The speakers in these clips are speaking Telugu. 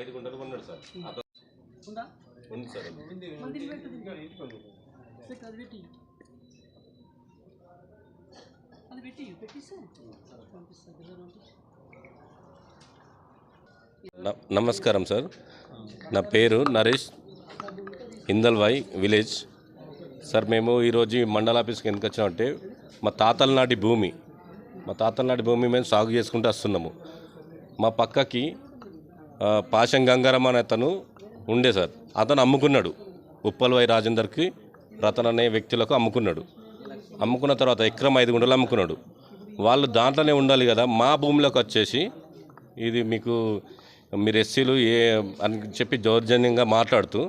ఐదు గుంటలు సార్. ఉంది? సార్ నమస్కారం సార్. నా పేరు నరేష్. ఇందల్వాయి విలేజ్. సార్ మేము ఈరోజు మండల ఆఫీస్కి ఎందుకు వచ్చామంటే మా తాతల నాటి భూమి మా తాతల నాటి భూమి మేము సాగు చేసుకుంటూ వస్తున్నాము. మా పక్కకి ఆ, పాశం గంగారం అనే అతను ఉండే సార్. అతను అమ్ముకున్నాడు. ఉప్పల్వై రాజేందర్కి రతన్ అనే వ్యక్తులకు అమ్ముకున్నాడు. అమ్ముకున్న తర్వాత ఎకరం ఐదు గుంటలు అమ్ముకున్నాడు. వాళ్ళు దాంట్లోనే ఉండాలి కదా మా భూమిలోకి వచ్చేసి ఇది మీకు మీరు ఎస్సీలు ఏ అని చెప్పి దౌర్జన్యంగా మాట్లాడుతూ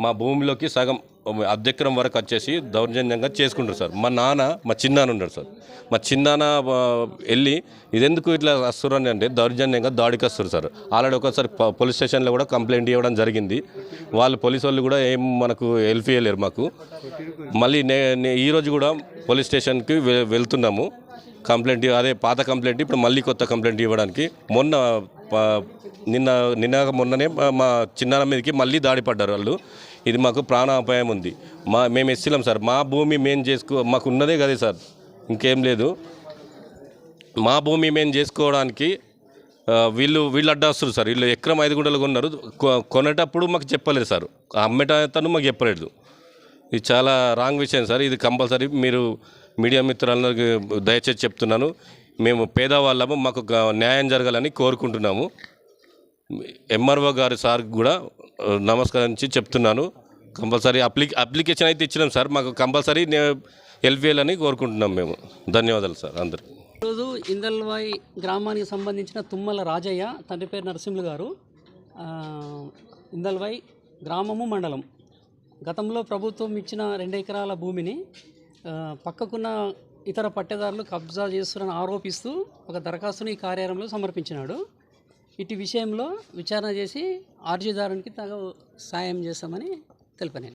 మా భూమిలోకి సగం అధ్యక్రం వరకు వచ్చేసి దౌర్జన్యంగా చేసుకుంటారు సార్. మా నాన్న మా చిన్నాన్న ఉన్నాడు సార్. మా చిన్నాన్న వెళ్ళి ఇదెందుకు ఇట్లా వస్తున్నారు అంటే దౌర్జన్యంగా దాడికి వస్తారు సార్. ఆల్రెడీ ఒకసారి పోలీస్ స్టేషన్లో కూడా కంప్లైంట్ ఇవ్వడం జరిగింది. వాళ్ళు పోలీసు వాళ్ళు కూడా ఏం మనకు హెల్ప్ చేయలేరు మాకు. మళ్ళీ నే నే- ఈరోజు కూడా పోలీస్ స్టేషన్కి వె- వెళ్తున్నాము. కంప్లైంట్ అదే పాత కంప్లైంట్ ఇప్పుడు మళ్ళీ కొత్త కంప్లైంట్ ఇవ్వడానికి. మొన్న నిన్న నిన్న మొన్ననే మా- మా చిన్నాన్న మీదకి మళ్ళీ దాడి పడ్డారు వాళ్ళు. ఇది మాకు ప్రాణాపాయం ఉంది. మా మేము ఎస్సీలం సార్. మా భూమి మేము చేసుకో మాకు ఉన్నదే కదే సార్. ఇంకేం లేదు. మా భూమి మేము చేసుకోవడానికి వీళ్ళు వీళ్ళు అడ్డాస్తారు సార్. వీళ్ళు ఎకరం ఐదు గుంటలు కొన్నారు. కొ- కొనేటప్పుడు మాకు చెప్పలేదు సార్. అమ్మేటతను మాకు చెప్పలేదు. ఇది చాలా రాంగ్ విషయం సార్. ఇది కంపల్సరీ మీరు మీడియా మిత్రులందరికీ దయచేసి చెప్తున్నాను. మేము పేదవాళ్ళము మాకు న్యాయం జరగాలని కోరుకుంటున్నాము. ఎంఆర్ఓ గారి సార్ కూడా నమస్కరించి చెప్తున్నాను. కంపల్సరీ అప్లి అప్లికేషన్ అయితే ఇచ్చినాం సార్. మాకు కంపల్సరీ హెల్ప్ అని కోరుకుంటున్నాం మేము. ధన్యవాదాలు సార్ అందరికీ. ఈరోజు ఇందల్వాయి గ్రామానికి సంబంధించిన తుమ్మల రాజయ్య తండ్రి పేరు నరసింహులు గారు. ఇందల్వాయి గ్రామము మండలం. గతంలో ప్రభుత్వం ఇచ్చిన రెండు ఎకరాల భూమిని పక్కకున్న ఇతర పట్టేదారులు కబ్జా చేస్తున్నారని ఆరోపిస్తూ ఒక దరఖాస్తును ఈ కార్యాలయంలో సమర్పించినాడు. ఇటు విషయంలో విచారణ చేసి ఆర్జీదారునికి తగు సాయం చేస్తామని తెలిపని.